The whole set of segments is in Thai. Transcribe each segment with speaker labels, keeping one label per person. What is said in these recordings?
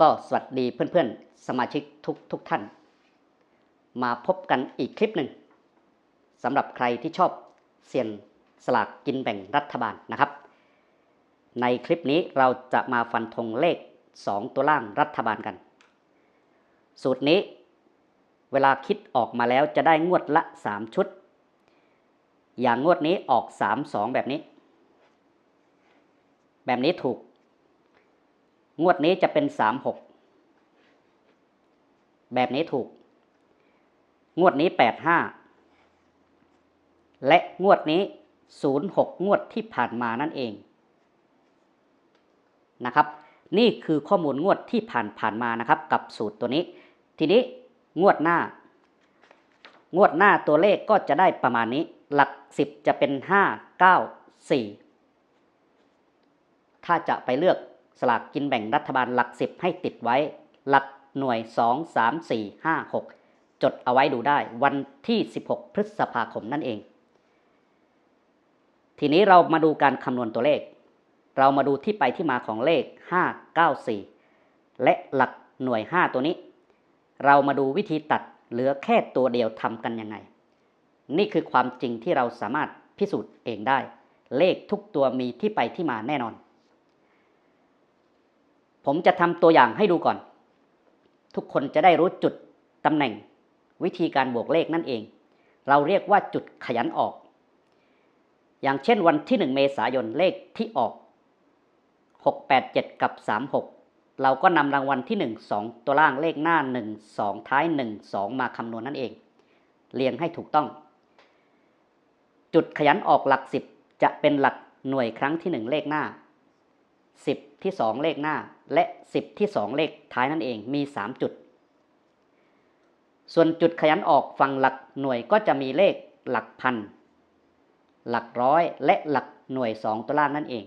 Speaker 1: ก็สวัสดีเพื่อนๆ สมาชิกทุกทุกท่าน มาพบกันอีกคลิปหนึ่งสำหรับใครที่ชอบเสี่ยงสลากกินแบ่งรัฐบาลนะครับ ในคลิปนี้เราจะมาฟันธงเลข 2 ตัวล่างรัฐบาลกัน สูตรนี้เวลาคิดออกมาแล้วจะได้งวดละ 3 ชุด อย่างงวดนี้ออก 3 2 แบบนี้ แบบนี้ถูก งวดนี้จะเป็น3 6แบบนี้ถูก งวดนี้8 5และงวดนี้06งวดที่ผ่านมานั่นเองนะครับ นี่คือข้อมูลงวดที่ผ่านผ่านมานะครับ กับสูตรตัวนี้ ทีนี้งวดหน้า งวดหน้าตัวเลขก็จะได้ประมาณนี้ หลัก10จะเป็น5 9 4ถ้าจะไปเลือก สลากกินแบ่งรัฐบาลหลัก 10 ให้ติดไว้ หลักหน่วย 2 3 4 5 6 จดเอาไว้ดูได้วันที่ 16 พฤษภาคมนั่นเอง ทีนี้เรามาดูการคำนวณตัวเลข เรามาดูที่ไปที่มาของเลข 594 และหลักหน่วย 5 ตัวนี้ เรามาดูวิธีตัดเหลือแค่ตัวเดียวทำกันยังไง นี่คือความจริงที่เราสามารถพิสูจน์เองได้ เลขทุกตัวมีที่ไปที่มาแน่นอน ผมจะทำตัวอย่างให้ดูก่อน ทุกคนจะได้รู้จุดตำแหน่ง วิธีการบวกเลขนั่นเอง เราเรียกว่าจุดขยันออก อย่างเช่นวันที่ 1 เมษายนเลขที่ออก 687 กับ 36 เราก็นำรางวัลที่ 1 2 ตัวล่างเลขหน้า 1 2 ท้าย 1 2 มาคำนวณนั่นเอง เรียงให้ถูกต้อง จุดขยันออกหลัก 10 จะเป็นหลักหน่วยครั้งที่ 1 เลขหน้า 10 ที่ 2 เลขหน้า และ 10 ที่ 2 เลขท้ายนั่นเองมี 3 จุด ส่วนจุดขยันออกฝั่งหลักหน่วยก็จะมีเลขหลักพัน หลักร้อยและหลักหน่วย 2 ตัวล่างนั่นเอง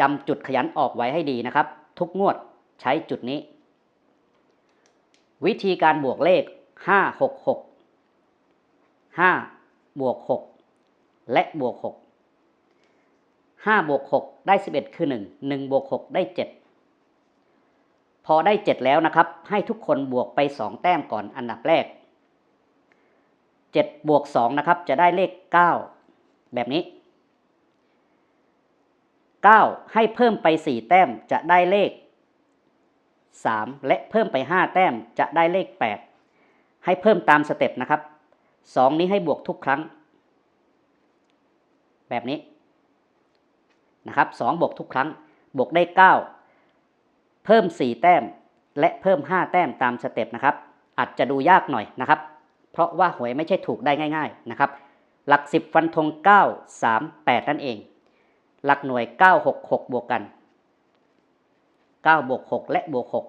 Speaker 1: จำจุดขยันออกไว้ให้ดีนะครับ ทุกงวดใช้จุดนี้ วิธีการบวกเลข 5 6 6 5 บวก 6 และบวก 6 5บวก6ได้ 11 คือ 1 1บวก6ได้ 7 พอได้ 7 แล้วนะครับ ให้ทุกคนบวกไป 2 แต้มก่อนอันดับแรก 7 บวก 2 นะครับ จะได้เลข 9 แบบนี้ 9 ให้เพิ่มไป 4 แต้มจะได้เลข 3 และเพิ่มไป 5 แต้มจะได้เลข 8 ให้เพิ่มตามสเต็ปนะครับ 2 นี้ให้บวกทุกครั้ง แบบนี้ นะครับ2บวกทุกครั้ง บวกได้ 9 เพิ่ม 4 แต้ม และเพิ่ม 5 แต้มตามสเต็ปนะครับ อาจจะดูยากหน่อยนะครับ เพราะว่าหวยไม่ใช่ถูกได้ง่ายๆนะครับ หลัก 10 ฟันธง 9 3 8 นั่นเอง หลักหน่วย 9 6 6 บวกกัน 9 บวก 6 และบวก 6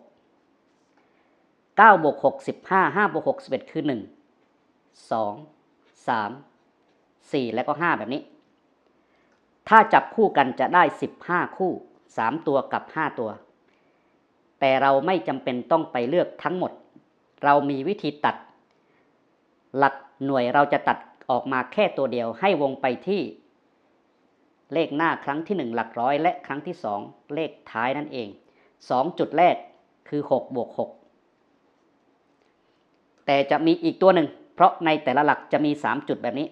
Speaker 1: 9บวก6 15 5บวก6 11 คือ 1 2 3 4 และก็ 5 แบบนี้ ถ้าจับคู่กันจะได้ 15 คู่ 3 ตัวกับ 5 ตัว แต่เราไม่จำเป็นต้องไปเลือกทั้งหมด เรามีวิธีตัด หลักหน่วยเราจะตัดออกมาแค่ตัวเดียวให้วงไปที่ เลขหน้าครั้งที่ 1 หลักร้อย และครั้งที่ 2 เลขท้ายนั่นเอง 2 จุดแรกคือ6บวก6แต่จะมีอีกตัวหนึ่ง เพราะในแต่ละหลักจะมี 3 จุดแบบนี้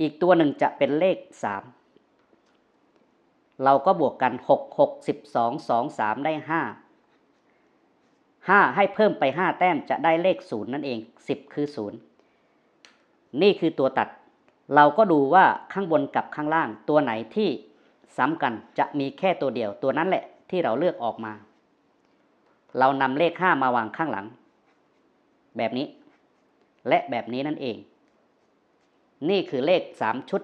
Speaker 1: อีกตัวหนึ่งจะเป็นเลข 3 เราก็บวกกัน 6 6 12 2 3 ได้ 5 5 ให้เพิ่มไป 5 แต้มจะได้เลข 0 นั่นเอง 10 คือ 0 นี่คือตัวตัด เราก็ดูว่าข้างบนกับข้างล่างตัวไหนที่ซ้ำกันจะมีแค่ตัวเดียวตัวนั้นแหละที่เราเลือกออกมา เรานำเลข 5 มาวางข้างหลัง แบบนี้ และแบบนี้นั่นเอง นี่คือเลข 3 ชุด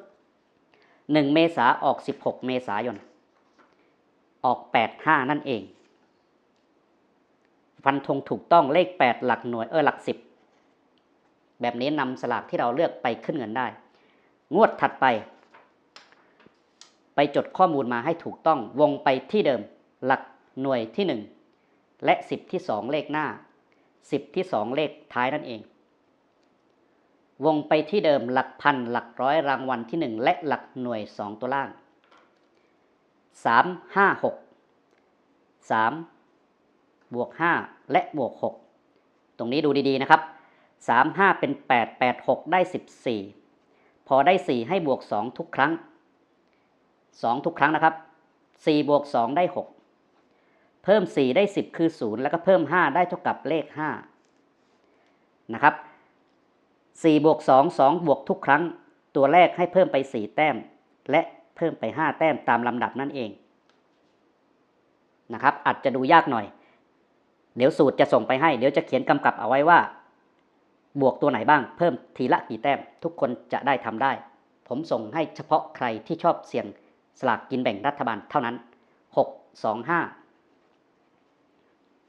Speaker 1: 1 เมษาออก 16 เมษายน ออก 85 นั่นเอง ฟันธงถูกต้องเลข 8 หลักหน่วยเออหลัก 10 แบบนี้นำสลากที่เราเลือกไปขึ้นเงินได้ งวดถัดไป ไปจดข้อมูลมาให้ถูกต้องวงไปที่เดิม หลักหน่วยที่ 1 และ 10 ที่ 2 เลขหน้า 10 ที่ 2 เลขท้ายนั่นเอง วงไปที่เดิมหลักพันหลักร้อยรางวัลที่ 1 และหลักหน่วย 2 ตัวล่าง 3 5 6 3บวก5และบวก6ตรงนี้ดูดีๆนะครับ3 5เป็น8 8 6ได้14พอได้4ให้บวก2ทุกครั้ง2ทุกครั้งนะครับ4บวก2ได้6เพิ่ม4ได้10คือ0แล้วก็เพิ่ม5ได้เท่ากับเลข5นะครับ4บวก2 2 บวกทุกครั้ง ตัวแรกให้เพิ่มไป 4 แต้ม และ เพิ่มไป 5 แต้มตามลำดับนั่นเองนะครับอาจจะดูยากหน่อย เดี๋ยวสูตรจะส่งไปให้ เดี๋ยวจะเขียนกำกับเอาไว้ว่า บวกตัวไหนบ้าง เพิ่มทีละกี่แต้ม ทุกคนจะได้ทำได้ ผมส่งให้เฉพาะใครที่ชอบเสี่ยงสลากกินแบ่งรัฐบาลเท่านั้น 6 2 5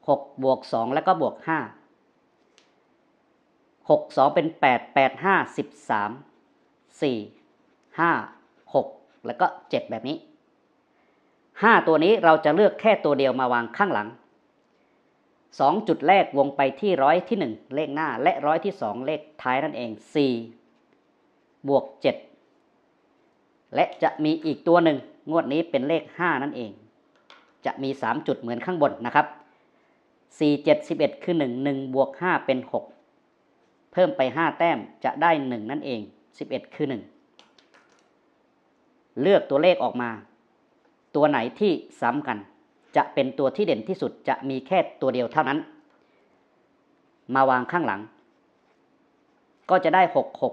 Speaker 1: 6บวก2แล้วก็บวก 5 6 2 เป็น 8 8 5 13 4 5 แล้วก็7แบบนี้ 5 ตัวนี้เราจะเลือกแค่ตัวเดียวมาวางข้างหลัง 2 จุดแรกวงไปที่ร้อยที่ 1 เลขหน้าและร้อยที่ 2 เลขท้ายนั่นเอง 4 บวก 7 และจะมีอีกตัวหนึ่งงวดนี้เป็นเลข 5 นั่นเอง จะมี 3 จุดเหมือนข้างบนนะครับ 4 7 11 คือ 1 1 บวก 5 เป็น 6 เพิ่มไป 5 แต้มจะได้ 1 นั่นเอง 11 คือ 1 เลือกตัวเลขออกมา ตัวไหนที่ซ้ำกัน จะเป็นตัวที่เด่นที่สุดจะมีแค่ตัวเดียวเท่านั้น มาวางข้างหลัง ก็จะได้ 6 6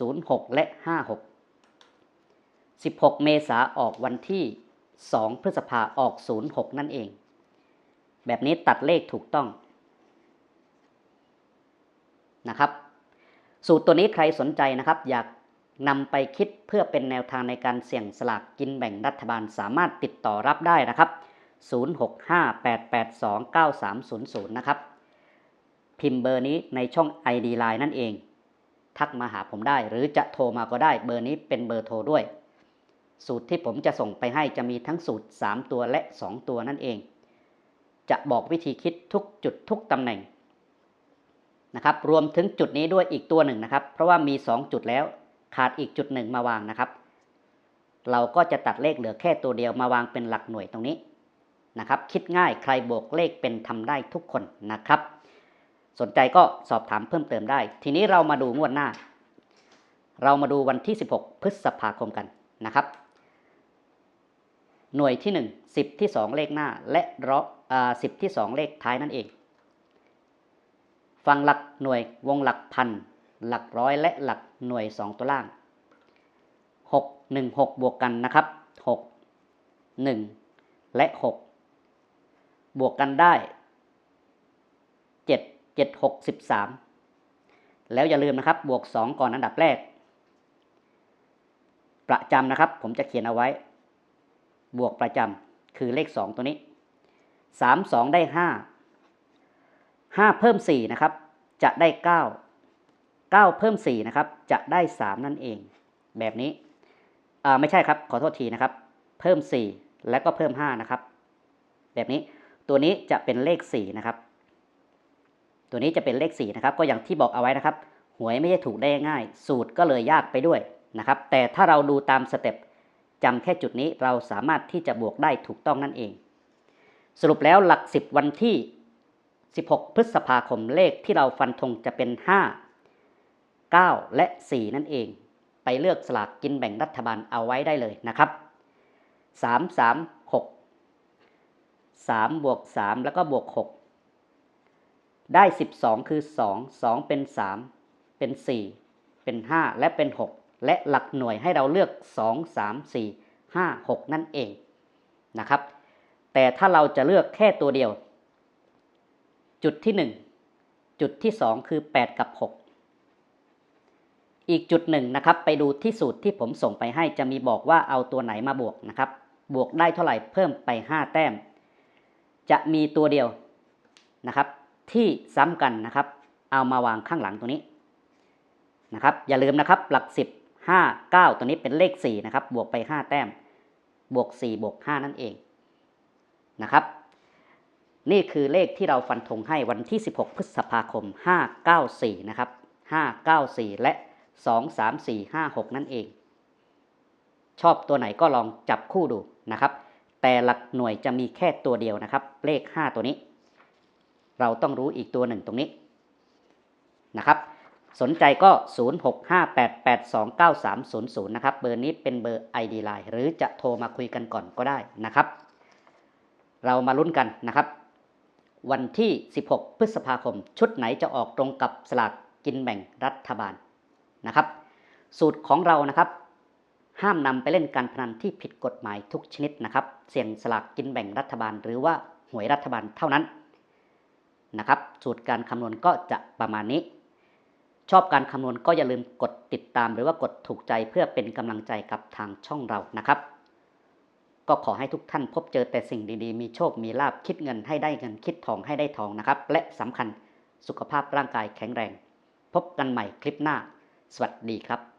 Speaker 1: 0 6 และ 5 6 16 เมษาออกวันที่ 2 พฤษภาออก 06 นั่นเอง แบบนี้ตัดเลขถูกต้องนะครับ สูตรตัวนี้ใครสนใจนะครับ อยาก นำไปคิดเพื่อเป็นแนวทางในการเสี่ยงสลากกินแบ่งรัฐบาลสามารถติดต่อรับได้นะครับ 0658829300 นะครับ พิมพ์เบอร์นี้ในช่อง ID Line นั่นเอง ทักมาหาผมได้ หรือจะโทรมาก็ได้ เบอร์นี้เป็นเบอร์โทรด้วย สูตรที่ผมจะส่งไปให้จะมีทั้งสูตร 3 ตัวและ 2 ตัวนั่นเอง จะบอกวิธีคิดทุกจุดทุกตำแหน่งนะครับ รวมถึงจุดนี้ด้วยอีกตัวหนึ่งนะครับ เพราะว่ามี 2 จุดแล้ว ขาดอีกจุดหนึ่งมาวางนะครับ เราก็จะตัดเลขเหลือแค่ตัวเดียวมาวางเป็นหลักหน่วยตรงนี้นะครับ คิดง่ายใครบวกเลขเป็นทำได้ทุกคนนะครับ สนใจก็สอบถามเพิ่มเติมได้ ทีนี้เรามาดูงวดหน้า เรามาดูวันที่ 16 พฤษภาคมกันนะครับ หน่วยที่ 1 10 ที่ 2 เลขหน้า และร้อสิบที่ 2 เลขท้ายนั่นเอง ฟังหลักหน่วยวงหลักพัน หลักร้อยและหลักหน่วย 2 ตัวล่าง 6 1 6 บวกกันนะครับ 6 1 และ 6 บวกกันได้ 7 7 6 13 แล้วอย่าลืมนะครับ บวก 2 ก่อนอันดับแรก ประจำนะครับ ผมจะเขียนเอาไว้ บวกประจำคือเลข 2 ตัวนี้ 3 2 ได้ 5 5 เพิ่ม 4 นะครับ จะได้ 9 9 เพิ่ม4นะครับจะได้ 3 นั่นเอง แบบนี้ไม่ใช่ครับขอโทษทีนะครับ เพิ่ม 4 แล้วก็เพิ่ม 5 นะครับ แบบนี้ตัวนี้จะเป็นเลข 4 นะครับ ตัวนี้จะเป็นเลข 4 นะครับ ก็อย่างที่บอกเอาไว้นะครับ หวยไม่ใช่ถูกได้ง่าย สูตรก็เลยยากไปด้วยนะครับ แต่ถ้าเราดูตามสเต็ปจำแค่จุดนี้เราสามารถที่จะบวกได้ถูกต้องนั่นเอง สรุปแล้วหลัก 10 วันที่ 16 พฤษภาคมเลขที่เราฟันธงจะเป็น 5 9 และ 4 นั่นเอง ไปเลือกสลากกินแบ่งรัฐบาลเอาไว้ได้เลยนะครับ 3 3 6 3 บวก 3 แล้วก็บวก 6 ได้ 12 คือ 2 2 เป็น 3 เป็น 4 เป็น 5 และเป็น 6 และหลักหน่วยให้เราเลือก 2 3 4 5 6 นั่นเองนะครับ แต่ถ้าเราจะเลือกแค่ตัวเดียว จุดที่ 1 จุดที่ 2 คือ 8 กับ 6 อีกจุดหนึ่งนะครับ ไปดูที่สูตรที่ผมส่งไปให้จะมีบอกว่าเอาตัวไหนมาบวกนะครับ บวกได้เท่าไหร่เพิ่มไป 5 แต้ม จะมีตัวเดียวนะครับ ที่ซ้ำกันนะครับ เอามาวางข้างหลังตัวนี้นะครับ อย่าลืมนะครับ หลัก 10 5 9 ตัวนี้เป็นเลข 4 นะครับ บวกไป 5 แต้ม บวก 4 บวก 5 นั่นเองนะครับ นี่คือเลขที่เราฟันธงให้วันที่ 16 พฤษภาคม 594 นะครับ 594 และ 2 3 4 5 6 นั่นเอง ชอบตัวไหนก็ลองจับคู่ดูนะครับ แต่หลักหน่วยจะมีแค่ตัวเดียวนะครับ เลข 5 ตัวนี้ เราต้องรู้อีกตัวหนึ่งตรงนี้นะครับ สนใจก็ 0658829300 นะครับ เบอร์นี้เป็นเบอร์ ID Line หรือจะโทรมาคุยกันก่อนก็ได้นะครับ เรามาลุ้นกันนะครับวันที่ 16 พฤษภาคม ชุดไหนจะออกตรงกับสลากกินแบ่งรัฐบาล นะครับ สูตรของเรานะครับ ห้ามนำไปเล่นการพนันที่ผิดกฎหมายทุกชนิดนะครับ เสี่ยงสลากกินแบ่งรัฐบาล หรือว่าหวยรัฐบาลเท่านั้นนะครับ สูตรการคำนวณก็จะประมาณนี้ ชอบการคำนวณก็อย่าลืมกดติดตาม หรือว่ากดถูกใจเพื่อเป็นกำลังใจกับทางช่องเรานะครับก็ขอให้ทุกท่านพบเจอแต่สิ่งดีๆ มีโชค มีลาบ คิดเงินให้ได้เงิน คิดทองให้ได้ทองนะครับ และสำคัญสุขภาพร่างกายแข็งแรง พบกันใหม่คลิปหน้า สวัสดีครับ